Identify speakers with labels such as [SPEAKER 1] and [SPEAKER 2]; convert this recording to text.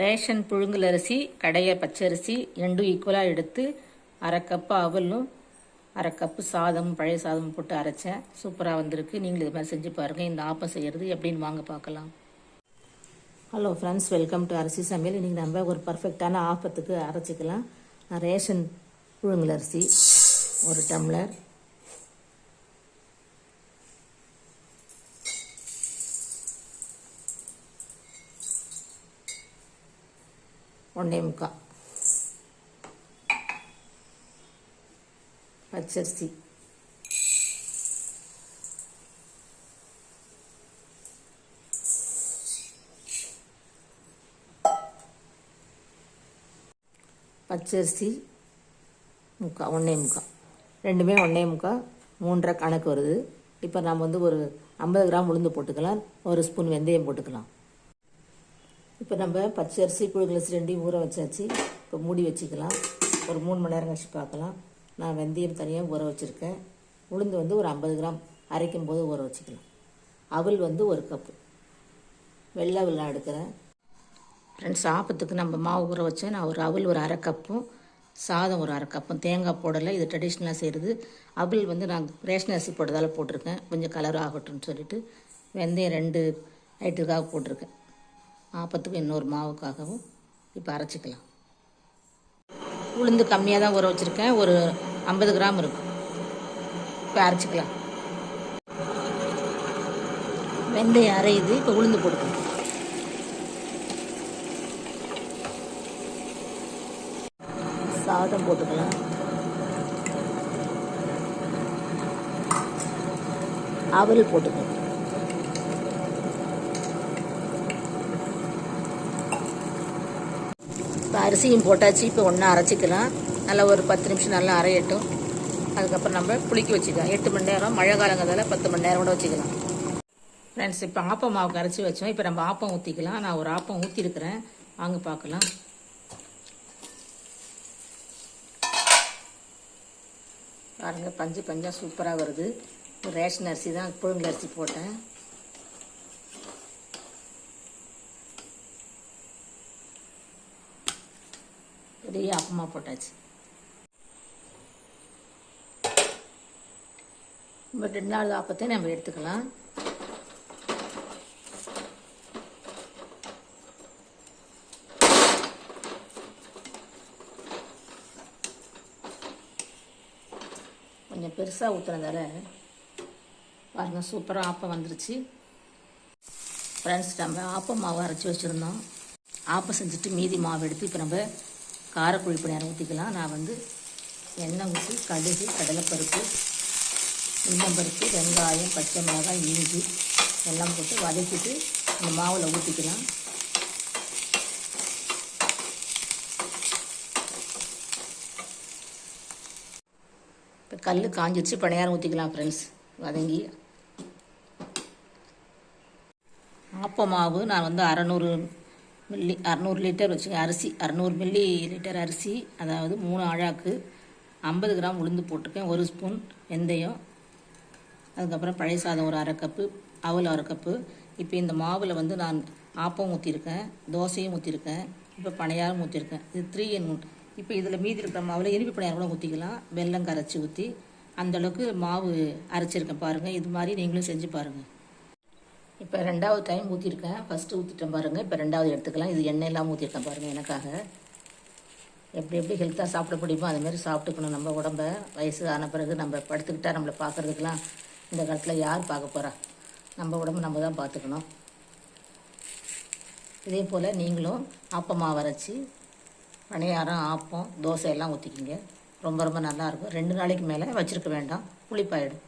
[SPEAKER 1] Ration புழுங்கல் அரிசி கடைய பச்சரிசி ரெண்டும் ஈக்குவலாக எடுத்து அரை கப்பு அவலும் அரை கப்பு சாதம் பழைய சாதம் போட்டு அரைச்சேன். சூப்பராக வந்திருக்கு. நீங்களும் இது மாதிரி செஞ்சு பாருங்கள் இந்த ஆப்பம் செய்கிறது எப்படின்னு வாங்க பார்க்கலாம். ஹலோ ஃப்ரெண்ட்ஸ் வெல்கம் டு அரிசி சமையல். இன்றைக்கி நம்ம ஒரு பர்ஃபெக்டான ஆப்பத்துக்கு அரைச்சிக்கலாம். நான் ரேஷன் புழுங்கல் அரிசி ஒரு டம்ளர் ஒன்றே முக்கால் பச்சரிசி. பச்சரிசி முக்கா ஒன்றே முக்கால் ரெண்டுமே ஒன்றே முக்கா. மூன்றரை கணக்கு வருது. இப்போ நம்ம வந்து ஒரு ஐம்பது கிராம் உளுந்து போட்டுக்கலாம். ஒரு ஸ்பூன் வெந்தயம் போட்டுக்கலாம். இப்போ நம்ம பச்சை அரிசி புழுங்கலரிசி ரெண்டையும் ஊற வச்சாச்சு. இப்போ மூடி வச்சுக்கலாம். ஒரு மூணு மணி நேரம் கழிச்சு பார்க்கலாம். நான் வெந்தயம் தனியாக ஊற வச்சுருக்கேன். உளுந்து வந்து ஒரு ஐம்பது கிராம் அரைக்கும் போது ஊற வச்சுக்கலாம். அவல் வந்து ஒரு கப்பு. வெள்ளை அவல் நான் எடுக்கிறேன். ஃப்ரெண்ட்ஸ் ஆப்பத்துக்கு நம்ம மாவு ஊற வச்சேன். நான் ஒரு அவல் ஒரு அரை கப்பும் சாதம் ஒரு அரை கப்பும் தேங்காய் போடலை இது ட்ரெடிஷ்னலாக செய்கிறது அவல் வந்து நான் ரேஷன் அரிசி போட்டதால் போட்டிருக்கேன். கொஞ்சம் கலர் ஆகட்டும்னு சொல்லிட்டு வெந்தயம் ரெண்டு ஐட்டுக்காக போட்டிருக்கேன். ஆப்பத்துக்கும் இன்னொரு மாவுக்காகவும் இப்போ அரைச்சிக்கலாம். உளுந்து கம்மியாக தான் ஊற வச்சுருக்கேன். ஒரு ஐம்பது கிராம் இருக்கும். இப்போ அரைச்சிக்கலாம். வெந்தயம் அரையுது. இப்போ உளுந்து போட்டுக்கலாம். சாதம் போட்டுக்கலாம். அவல் போட்டுக்கலாம். இப்போ அரிசியும் போட்டாச்சு இப்போ ஒன்றா அரைச்சிக்கலாம். நல்லா ஒரு பத்து நிமிஷம் நல்லா அரையட்டும். அதுக்கப்புறம் நம்ம புளிக்க வச்சுக்கலாம். எட்டு மணி நேரம் மழை காலங்கிறதால பத்து மணி நேரம் கூட வச்சுக்கலாம். ஃப்ரெண்ட்ஸ் இப்போ ஆப்பம் மாவுக்கு அரைச்சி வச்சோம். இப்போ நம்ம ஆப்பம் ஊற்றிக்கலாம் நான் ஒரு ஆப்பம் ஊற்றிருக்கிறேன் வாங்க பார்க்கலாம். பாருங்கள் பஞ்சு பஞ்சாக சூப்பராக வருது. ரேஷன் அரிசி தான் புழுங்கல் அரிசி போட்டேன். அப்படியே அப்பமா போட்டாச்சு. ரெண்டு நாள் ஆப்பத்தை நம்ம எடுத்துக்கலாம். கொஞ்சம் பெருசாக ஊத்துறதால பாருங்க சூப்பராக ஆப்பம் வந்துருச்சு. ஃப்ரெண்ட்ஸ் நம்ம ஆப்பம் மாவு அரைச்சி வச்சுருந்தோம். ஆப்பம் செஞ்சுட்டு மீதி மாவு எடுத்து இப்போ நம்ம காரக்குழி பணியாரம் ஊற்றிக்கலாம் நான் வந்து எண்ணெய் ஊற்றி கடுகு கடலைப்பருப்பு உளுந்தம்பருப்பு வெங்காயம் பச்சை மிளகாய் இஞ்சி எல்லாம் போட்டு வதக்கிட்டு இந்த மாவில் ஊற்றிக்கலாம் இப்போ கல் காஞ்சிருச்சு. பணியாரம் ஊற்றிக்கலாம் ஃப்ரெண்ட்ஸ் வதங்கி. ஆப்ப மாவு நான் வந்து அறநூறு மில்லி அறநூறு லிட்டர் வச்சுக்கேன் அரிசி அறநூறு மில்லி லிட்டர் அரிசி அதாவது மூணு அழாக்கு ஐம்பது கிராம் உளுந்து போட்டிருக்கேன் ஒரு ஸ்பூன் வெந்தயம் அதுக்கப்புறம் பழைய சாதம் ஒரு அரை கப்பு அவல் அரை கப்பு. இப்போ இந்த மாவில் வந்து நான் ஆப்பம் ஊற்றிருக்கேன் தோசையும் ஊற்றிருக்கேன் இப்போ பனையாரம் ஊற்றிருக்கேன் இது த்ரீ என் ஒன் இப்போ இதில் மீதி இருக்கிற மாவில் இனிப்பு பனையாரம் கூட ஊற்றிக்கலாம் வெல்லம் கரைச்சி ஊற்றி அந்தளவுக்கு மாவு அரைச்சிருக்கேன் பாருங்கள் இது மாதிரி நீங்களும் செஞ்சு பாருங்கள் இப்போ ரெண்டாவது டைம் ஊற்றிருக்கேன் ஃபஸ்ட்டு ஊற்றிட்டேன் பாருங்கள் இப்போ ரெண்டாவது எடுத்துக்கலாம். இது எண்ணெயெல்லாம் ஊற்றிருக்கேன் பாருங்கள் எனக்காக. எப்படி எப்படி ஹெல்த்தாக சாப்பிட முடியுமோ அதுமாரி மாதிரி சாப்பிட்டுக்கணும் நம்ம உடம்ப. வயசு ஆன பிறகு நம்ம படுத்துக்கிட்டால் நம்மளை பார்க்குறதுக்கெலாம் இந்த காலத்தில் யார் பார்க்க போகிறா நம்ம உடம்பு நம்ம தான் பார்த்துக்கணும். இதே போல் நீங்களும் ஆப்பமாக வரைச்சி பணியாரம் ஆப்பம் தோசை எல்லாம் ஊற்றிக்கிங்க ரொம்ப ரொம்ப நல்லாயிருக்கும் ரெண்டு நாளைக்கு மேலே வச்சுருக்க வேண்டாம். புளிப்பாயிடும்